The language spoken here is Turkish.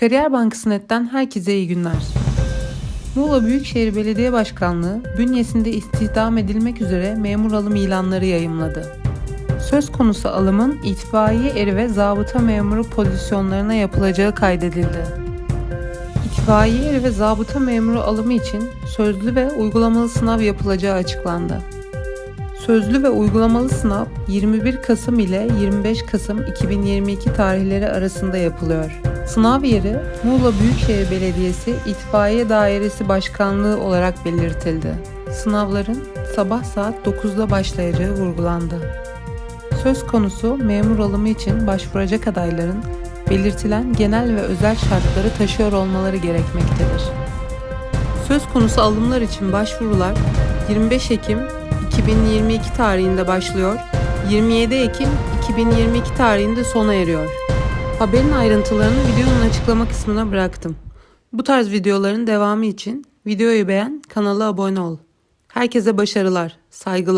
Kariyer Bankası Net'ten herkese iyi günler. Muğla Büyükşehir Belediye Başkanlığı bünyesinde istihdam edilmek üzere memur alım ilanları yayımladı. Söz konusu alımın itfaiye eri ve zabıta memuru pozisyonlarına yapılacağı kaydedildi. İtfaiye eri ve zabıta memuru alımı için sözlü ve uygulamalı sınav yapılacağı açıklandı. Sözlü ve uygulamalı sınav 21 Kasım ile 25 Kasım 2022 tarihleri arasında yapılıyor. Sınav yeri Muğla Büyükşehir Belediyesi İtfaiye Dairesi Başkanlığı olarak belirtildi. Sınavların sabah saat 9'da başlayacağı vurgulandı. Söz konusu memur alımı için başvuracak adayların belirtilen genel ve özel şartları taşıyor olmaları gerekmektedir. Söz konusu alımlar için başvurular 25 Ekim 2022 tarihinde başlıyor, 27 Ekim 2022 tarihinde sona eriyor. Haberin ayrıntılarını videonun açıklama kısmına bıraktım. Bu tarz videoların devamı için videoyu beğen, kanala abone ol. Herkese başarılar, saygılar.